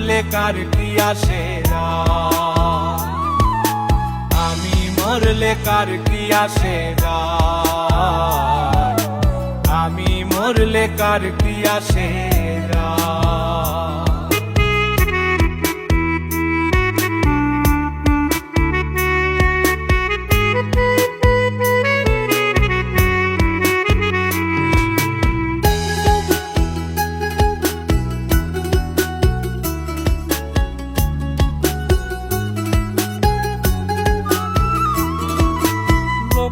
মরলে কার কি আসে আমি মরলে কার কি আসে আমি মরলে কার কি আসে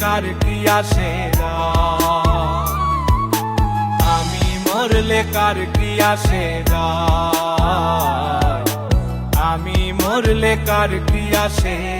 কার কি আসে আমি মরলে কার কি আসে আমি মরলে কার কি আসে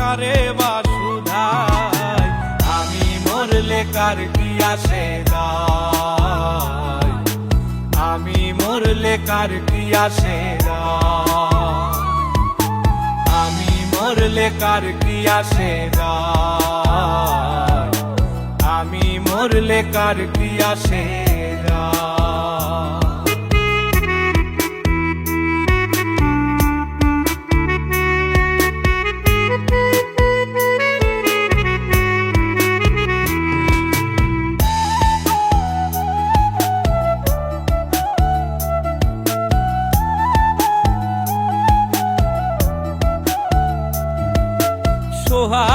কারে বাসুধাই। আমি মরলে কার কি আসে যায় আমি মরলে কার কি আসে আমি মরলে কার কি আসে আমি মরলে কার কি আসে